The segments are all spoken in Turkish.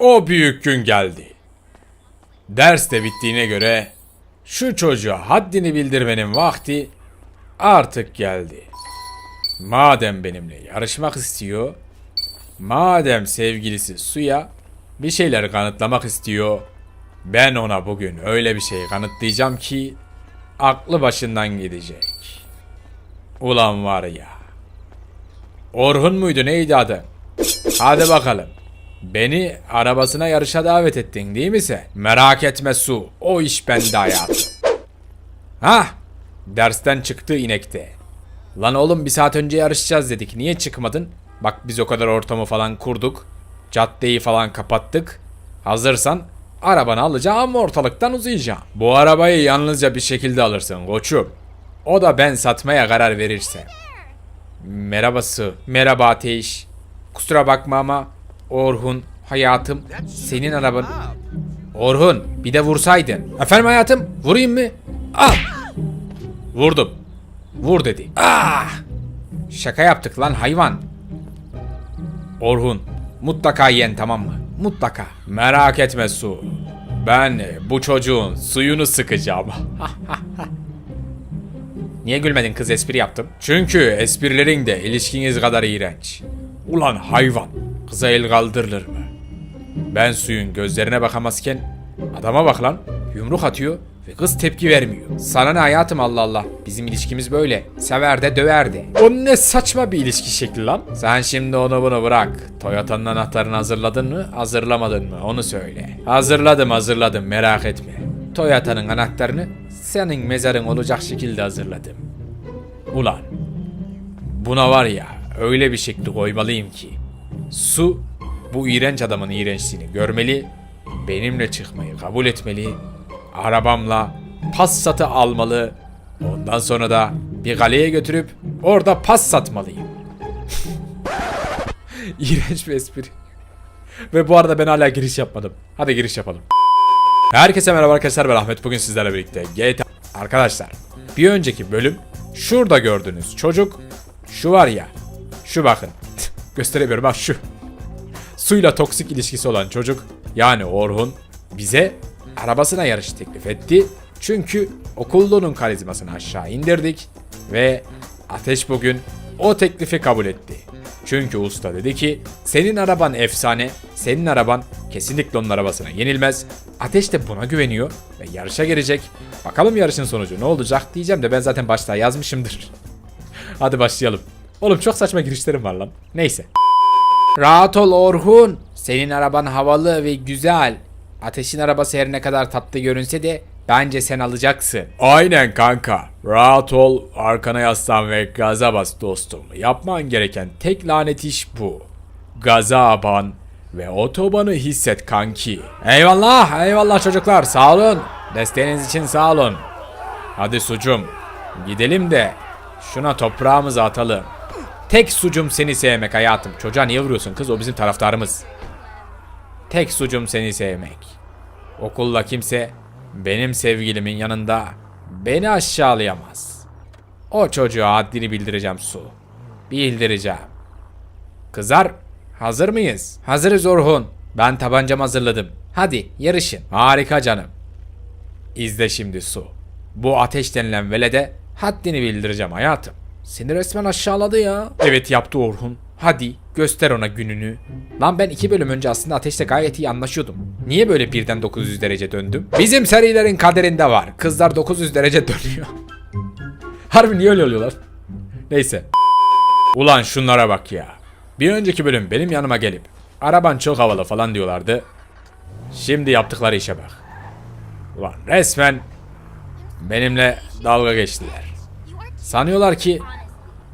O büyük gün geldi. Ders de bittiğine göre şu çocuğa haddini bildirmenin vakti artık geldi. Madem benimle yarışmak istiyor, madem sevgilisi Suya bir şeyler kanıtlamak istiyor, ben ona bugün öyle bir şey kanıtlayacağım ki aklı başından gidecek. Ulan var ya. Orhun muydu neydi adı? Hadi bakalım. Beni arabasına yarışa davet ettin değil mi sen? Merak etme Su. O iş bende hayatım. Hah. Dersten çıktı inekte. Lan oğlum bir saat önce yarışacağız dedik. Niye çıkmadın? Bak biz o kadar ortamı falan kurduk. Caddeyi falan kapattık. Hazırsan arabanı alacağım ortalıktan uzayacağım. Bu arabayı yalnızca bir şekilde alırsın koçum. O da ben satmaya karar verirsem. Merhaba Su. Merhaba Ateş. Kusura bakma ama Orhun hayatım senin araban. Orhun bir de vursaydın. Efendim hayatım vurayım mı? Al. Vurdum. Vur dedi. Ah! Şaka yaptık lan hayvan. Orhun mutlaka yen tamam mı? Mutlaka. Merak etme Su. Ben bu çocuğun suyunu sıkacağım. Niye gülmedin kız espri yaptım? Çünkü esprilerin de ilişkiniz kadar iğrenç. Ulan hayvan. Kıza el kaldırılır mı? Ben suyun gözlerine bakamazken adama bak lan. Yumruk atıyor ve kız tepki vermiyor. Sana ne hayatım Allah Allah. Bizim ilişkimiz böyle. Sever de döver de. O ne saçma bir ilişki şekli lan. Sen şimdi onu bunu bırak. Toyota'nın anahtarını hazırladın mı? Hazırlamadın mı? Onu söyle. Hazırladım hazırladım merak etme. Toyota'nın anahtarını senin mezarın olacak şekilde hazırladım. Ulan buna var ya öyle bir şekli koymalıyım ki Su bu iğrenç adamın iğrençliğini görmeli, benimle çıkmayı kabul etmeli, arabamla Passat'ı almalı, ondan sonra da bir galeye götürüp orada pas satmalıyım. İğrenç bir espri. Ve bu arada ben hala giriş yapmadım. Hadi giriş yapalım. Herkese merhaba arkadaşlar ben Ahmet. Bugün sizlerle birlikte GTA... Arkadaşlar bir önceki bölüm şurada gördüğünüz çocuk şu var ya şu bakın gösteremiyorum ha şu suyla toksik ilişkisi olan çocuk yani Orhun bize arabasına yarış teklif etti. Çünkü okulunun karizmasını aşağı indirdik ve Ateş bugün o teklifi kabul etti. Çünkü usta dedi ki senin araban efsane, senin araban kesinlikle onun arabasına yenilmez. Ateş de buna güveniyor ve yarışa girecek. Bakalım yarışın sonucu ne olacak diyeceğim de ben zaten başta yazmışımdır. Hadi başlayalım. Oğlum çok saçma girişlerim var lan. Neyse. Rahat ol Orhun. Senin araban havalı ve güzel. Ateşin arabası her ne kadar tatlı görünse de bence sen alacaksın. Aynen kanka. Rahat ol, arkana yaslan ve gaza bas dostum. Yapman gereken tek lanet iş bu. Gaza aban ve otobanı hisset kanki. Eyvallah, eyvallah çocuklar. Sağ olun. Desteğiniz için sağ olun. Hadi sucum. Gidelim de şuna toprağımızı atalım. Tek sucum seni sevmek hayatım. Çocuğa niye vuruyorsun kız? O bizim taraftarımız. Tek sucum seni sevmek. Okulda kimse benim sevgilimin yanında beni aşağılayamaz. O çocuğa haddini bildireceğim su. Bildireceğim. Kızlar hazır mıyız? Hazırız Orhun. Ben tabancamı hazırladım. Hadi yarışın. Harika canım. İzle şimdi su. Bu ateş denilen velede haddini bildireceğim hayatım. Seni resmen aşağıladı ya. Evet yaptı Orhun. Hadi göster ona gününü. Lan ben iki bölüm önce aslında ateşle gayet iyi anlaşıyordum. Niye böyle birden 900 derece döndüm? Bizim serilerin kaderinde var. Kızlar 900 derece dönüyor. Harbi niye öyle oluyorlar? Neyse. Ulan şunlara bak ya. Bir önceki bölüm benim yanıma gelip araban çok havalı falan diyorlardı. Şimdi yaptıkları işe bak. Ulan resmen benimle dalga geçtiler. Sanıyorlar ki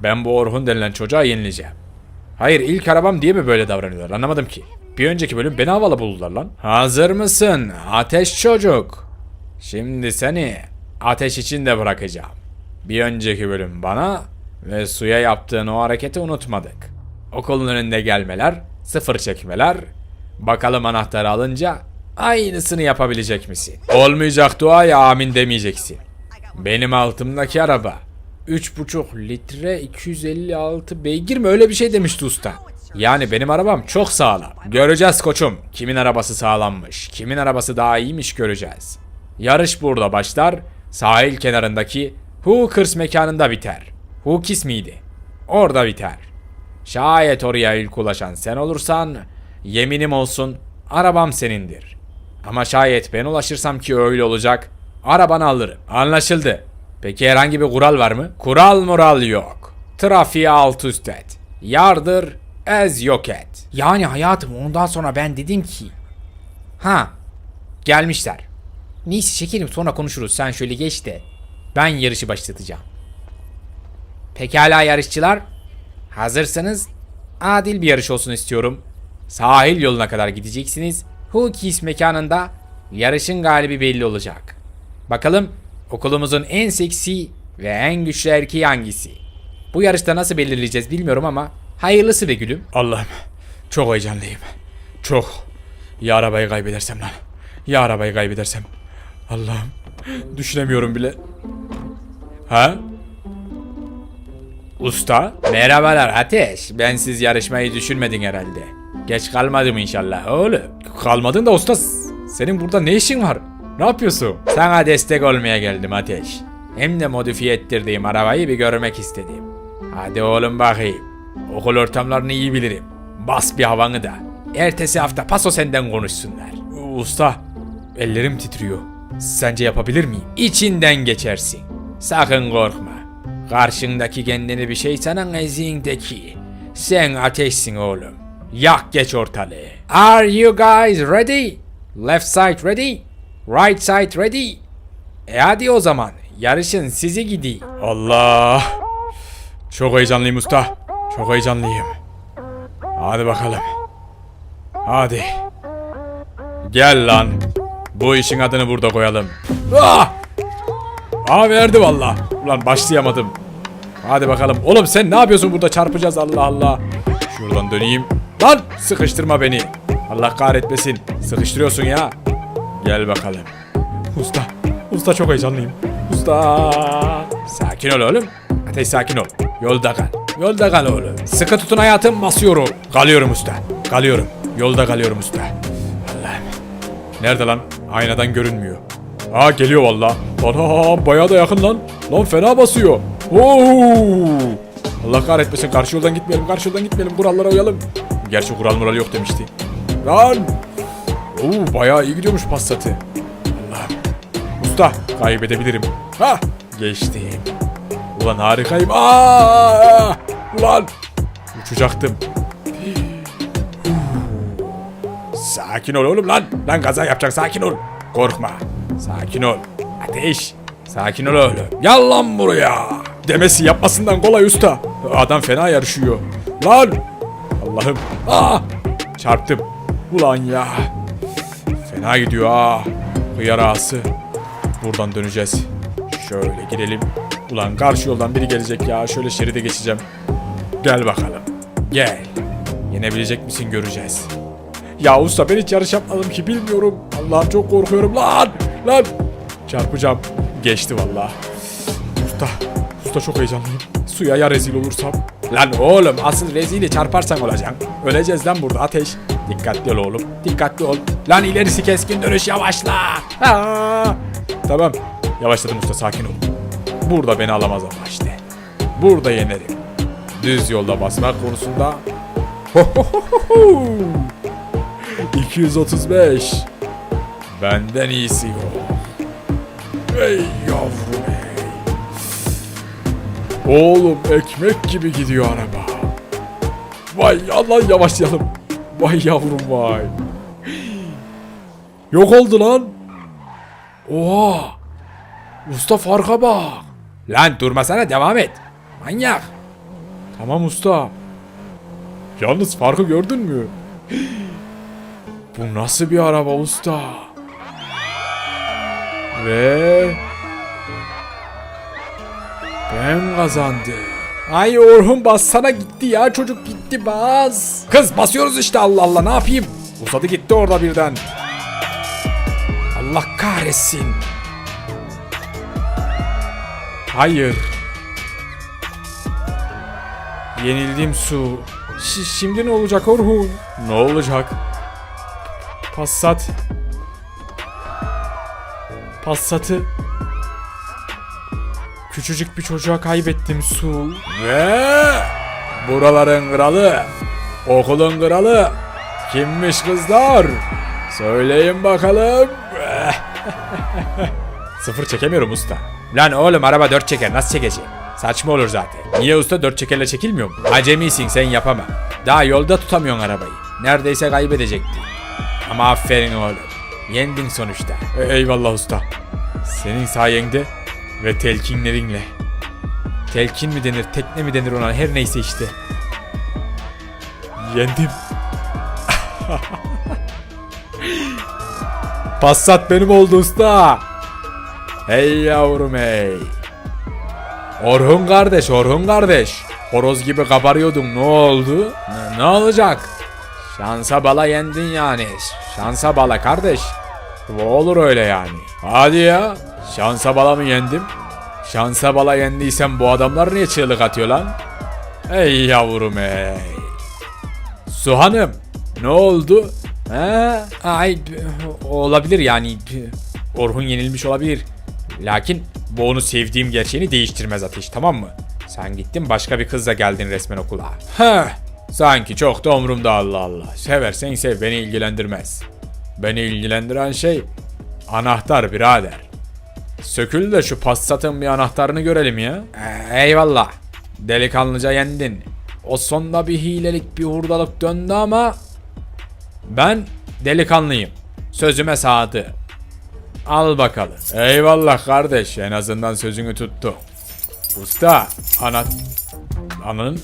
ben bu Orhun denilen çocuğa yenileceğim. Hayır ilk arabam diye mi böyle davranıyorlar anlamadım ki. Bir önceki bölüm beni havalı buldular lan. Hazır mısın ateş çocuk? Şimdi seni ateş içinde bırakacağım. Bir önceki bölüm bana ve suya yaptığın o hareketi unutmadık. Okulun önünde gelmeler, sıfır çekmeler. Bakalım anahtarı alınca aynısını yapabilecek misin? Olmayacak duaya amin demeyeceksin. Benim altımdaki araba 3,5 litre 256 beygir mi öyle bir şey demişti usta. Yani benim arabam çok sağlam. Göreceğiz koçum. Kimin arabası sağlammış, kimin arabası daha iyiymiş göreceğiz. Yarış burada başlar. Sahil kenarındaki Hookers mekanında biter. Hookis miydi? Orada biter. Şayet oraya ilk ulaşan sen olursan yeminim olsun arabam senindir. Ama şayet ben ulaşırsam ki öyle olacak arabanı alırım. Anlaşıldı. Peki herhangi bir kural var mı? Kural moral yok. Trafiği alt üst et. Yardır ez yok et. Yani hayatım ondan sonra ben dedim ki Ha gelmişler. Neyse şekerim sonra konuşuruz sen şöyle geç de ben yarışı başlatacağım. Pekala yarışçılar. Hazırsanız adil bir yarış olsun istiyorum. Sahil yoluna kadar gideceksiniz. Hookies mekanında yarışın galibi belli olacak. Bakalım okulumuzun en seksi ve en güçlü erkeği hangisi? Bu yarışta nasıl belirleyeceğiz bilmiyorum ama hayırlısı be gülüm. Allah'ım çok heyecanlıyım. Çok. Ya arabayı kaybedersem lan. Ya arabayı kaybedersem. Allah'ım düşünemiyorum bile. Ha? Usta? Merhabalar Ateş. Ben siz yarışmayı düşünmedin herhalde. Geç kalmadım inşallah oğlum. Kalmadın da usta. Senin burada ne işin var? Ne yapıyorsun? Sana destek olmaya geldim Ateş. Hem de modifiye ettirdiğim arabayı bir görmek istedim. Hadi oğlum bakayım. Okul ortamlarını iyi bilirim. Bas bir havanı da. Ertesi hafta paso senden konuşsunlar. Usta, ellerim titriyor. Sence yapabilir miyim? İçinden geçersin. Sakın korkma. Karşındaki kendini bir şey sanan ezindeki. Sen ateşsin oğlum. Yak geç ortalığı. Are you guys ready? Left side ready? Right side ready? E hadi o zaman. Yarışın sizi gidi. Allah. Çok heyecanlıyım usta. Çok heyecanlıyım. Hadi bakalım. Hadi. Gel lan. Bu işin adını burada koyalım. Ah! Aa verdi valla. Ulan başlayamadım. Hadi bakalım. Oğlum sen ne yapıyorsun burada çarpacağız Allah Allah. Şuradan döneyim. Lan sıkıştırma beni. Allah kahretmesin. Sıkıştırıyorsun ya. Gel bakalım. Usta. Usta çok heyecanlıyım. Usta. Sakin ol oğlum. Ateş sakin ol. Yolda kal. Yolda kal oğlum. Sıkı tutun hayatım basıyorum. Kalıyorum usta. Kalıyorum. Yolda kalıyorum usta. Allah'ım. Nerede lan? Aynadan görünmüyor. Aa geliyor valla. Ana bayağı da yakın lan. Lan fena basıyor. Oo! Allah kahretmesin karşı yoldan gitmeyelim karşı yoldan gitmeyelim kurallara uyalım. Gerçi kural mural yok demişti. Lan! Oo bayağı iyi gidiyormuş Passat'ı. Allah'ım. Usta kaybedebilirim. Ha geçtim. Ulan harikayım. Aa! Ulan uçacaktım. Sakin ol oğlum lan. Lan kaza yapacak sakin ol. Korkma. Sakin ol. Ateş. Sakin ol oğlum. Gel lan buraya. Demesi yapmasından kolay usta. Adam fena yarışıyor. Lan. Allah'ım. Aa! Çarptım. Ulan ya. Fena gidiyor ha. Hıyar ağası. Buradan döneceğiz. Şöyle girelim. Ulan karşı yoldan biri gelecek ya. Şöyle şeride geçeceğim. Gel bakalım. Gel. Yenebilecek misin göreceğiz. Ya usta ben hiç yarış yapmadım ki bilmiyorum. Allah'ım çok korkuyorum lan. Lan. Çarpacağım. Geçti vallahi. Usta. Usta çok heyecanlıyım. Suya ya rezil olursam. Lan oğlum asıl rezili çarparsan olacaksın. Öleceğiz lan burada ateş. Dikkatli ol oğlum. Dikkatli ol. Lan ilerisi keskin dönüş yavaşla. Aa! Tamam. Yavaşladım usta sakin ol. Burada beni alamaz ama işte. Burada yenerim. Düz yolda basmak konusunda 235. Benden iyisi yok. Ey yavrum ey. Oğlum ekmek gibi gidiyor araba. Vay Allah yavaşlayalım. Vay yavrum vay. Yok oldu lan. Oha. Usta farka bak. Lan durmasana devam et. Manyak. Tamam usta. Yalnız farkı gördün mü? Bu nasıl bir araba usta? Ve ben kazandım. Ay Orhun bassana gitti ya çocuk gitti bas. Kız basıyoruz işte Allah Allah ne yapayım? Uzadı gitti orada birden. Allah kahretsin. Hayır. Yenildim su. Ş- şimdi ne olacak Orhun? Ne olacak? Passat. Passat'ı küçücük bir çocuğa kaybettim su. Ve buraların kralı, okulun kralı kimmiş kızlar? Söyleyin bakalım. Sıfır çekemiyorum usta. Lan oğlum araba dört çeker nasıl çekeceğim? Saçma olur zaten. Niye usta dört çekerle çekilmiyor mu? Acemisin sen yapamam. Daha yolda tutamıyorsun arabayı. Neredeyse kaybedecekti. Ama aferin oğlum. Yendin sonuçta. E- eyvallah usta. Senin sayende ve telkinlerinle. Telkin mi denir, tekne mi denir ona her neyse işte. Yendim. Passat benim oldu usta. Hey yavrum hey. Orhun kardeş, Orhun kardeş. Horoz gibi kabarıyordun ne oldu? Ne, ne olacak? Şansa bala yendin yani. Şansa bala kardeş. Bu olur öyle yani. Hadi ya. Şansa bala mı yendim? Şansa bala yendiysem bu adamlar niye çığlık atıyor lan? Ey yavrum ey. Su Hanım ne oldu? Ha? Ay olabilir yani. Orhun yenilmiş olabilir. Lakin bu onu sevdiğim gerçeğini değiştirmez Ateş tamam mı? Sen gittin başka bir kızla geldin resmen okula. Heh. Sanki çok da umurumda Allah Allah. Seversen sev beni ilgilendirmez. Beni ilgilendiren şey anahtar birader. Sökül de şu Passat'ın bir anahtarını görelim ya. Ee, eyvallah. Delikanlıca yendin. O sonda bir hilelik bir hurdalık döndü ama ben delikanlıyım. Sözüme sadı. Al bakalım. Eyvallah kardeş. En azından sözünü tuttu. Usta. Ana... Ananın...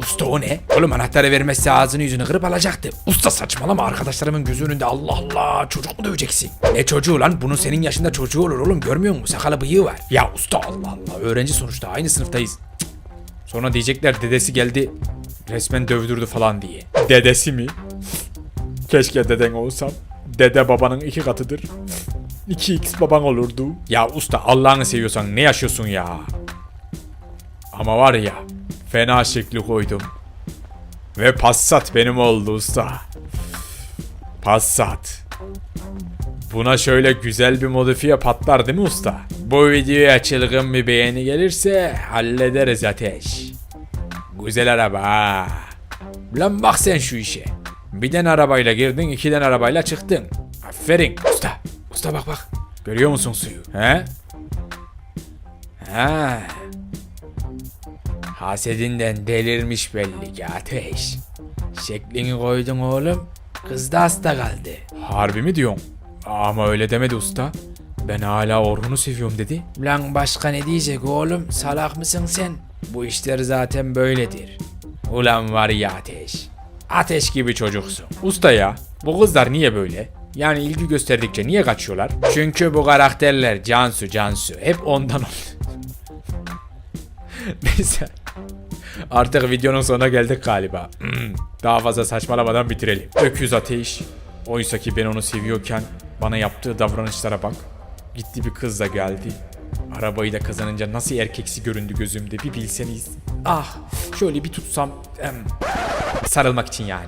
Usta o ne? Oğlum anahtarı vermezse ağzını yüzünü kırıp alacaktı. Usta saçmalama arkadaşlarımın gözü önünde Allah Allah çocuk mu döveceksin? Ne çocuğu lan? Bunun senin yaşında çocuğu olur oğlum görmüyor musun? Sakalı bıyığı var. Ya usta Allah Allah öğrenci sonuçta aynı sınıftayız. Sonra diyecekler dedesi geldi resmen dövdürdü falan diye. Dedesi mi? Keşke deden olsam. Dede babanın iki katıdır. 2x baban olurdu. Ya usta Allah'ını seviyorsan ne yaşıyorsun ya? Ama var ya fena şekli koydum. Ve Passat benim oldu usta. Passat. Buna şöyle güzel bir modifiye patlar değil mi usta? Bu videoya çılgın bir beğeni gelirse hallederiz ateş. Güzel araba ha. Lan bak sen şu işe. Birden arabayla girdin, ikiden arabayla çıktın. Aferin. Usta, usta bak bak. Görüyor musun suyu? He? Ha. Hasedinden delirmiş belli ki ateş. Şeklini koydun oğlum. Kız da hasta kaldı. Harbi mi diyorsun? Ama öyle demedi usta. Ben hala Orhun'u seviyorum dedi. Lan başka ne diyecek oğlum? Salak mısın sen? Bu işler zaten böyledir. Ulan var ya ateş. Ateş gibi çocuksun. Usta ya, bu kızlar niye böyle? Yani ilgi gösterdikçe niye kaçıyorlar? Çünkü bu karakterler Cansu Cansu. Hep ondan oldu. Neyse. Artık videonun sonuna geldik galiba. Hmm, Daha fazla saçmalamadan bitirelim. Öküz ateş. Oysa ki ben onu seviyorken bana yaptığı davranışlara bak. Gitti bir kızla geldi. Arabayı da kazanınca nasıl erkeksi göründü gözümde bir bilseniz. Ah şöyle bir tutsam. em, sarılmak için yani.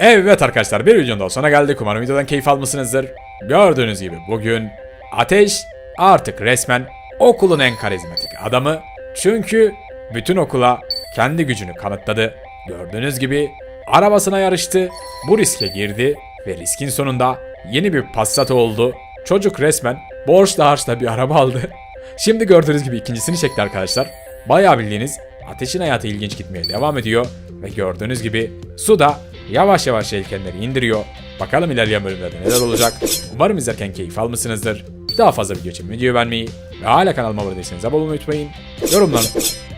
Evet arkadaşlar bir videonun daha sonuna geldik. Umarım videodan keyif almışsınızdır. Gördüğünüz gibi bugün Ateş artık resmen okulun en karizmatik adamı. Çünkü bütün okula kendi gücünü kanıtladı. Gördüğünüz gibi arabasına yarıştı. Bu riske girdi ve riskin sonunda yeni bir Passat oldu. Çocuk resmen borçla harçla bir araba aldı. Şimdi gördüğünüz gibi ikincisini çekti arkadaşlar. Bayağı bildiğiniz ateşin hayatı ilginç gitmeye devam ediyor. Ve gördüğünüz gibi su da yavaş yavaş yelkenleri indiriyor. Bakalım ilerleyen bölümlerde neler olacak. Umarım izlerken keyif almışsınızdır. Daha fazla video için videoyu beğenmeyi ve hala kanalıma abone değilseniz abone olmayı unutmayın. Yorumlar.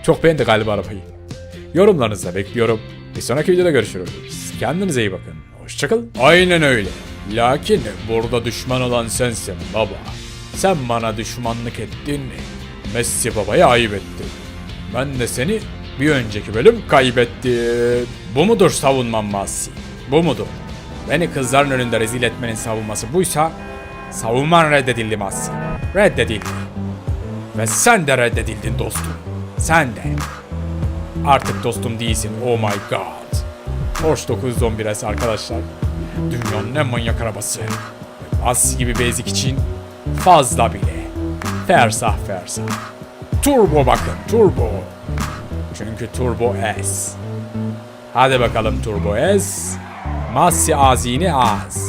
Çok beğendi galiba arabayı. Yorumlarınızı da bekliyorum. Bir sonraki videoda görüşürüz. Kendinize iyi bakın. Hoşçakalın. Aynen öyle. Lakin burada düşman olan sensin baba. Sen bana düşmanlık ettin. Messi babaya ayıp ettin. Ben de seni bir önceki bölüm kaybettim. Bu mudur savunman Messi? Bu mudur? Beni kızların önünde rezil etmenin savunması buysa savunman reddedildi Messi. Reddedildi. Ve sen de reddedildin dostum. Sen de. Artık dostum değilsin. Oh my god. Porsche 911 S arkadaşlar. Dünyanın en manyak arabası. As gibi basic için fazla bile. Fersah fersah. Turbo bakın turbo. Çünkü turbo S. Hadi bakalım turbo S. Massi azini az.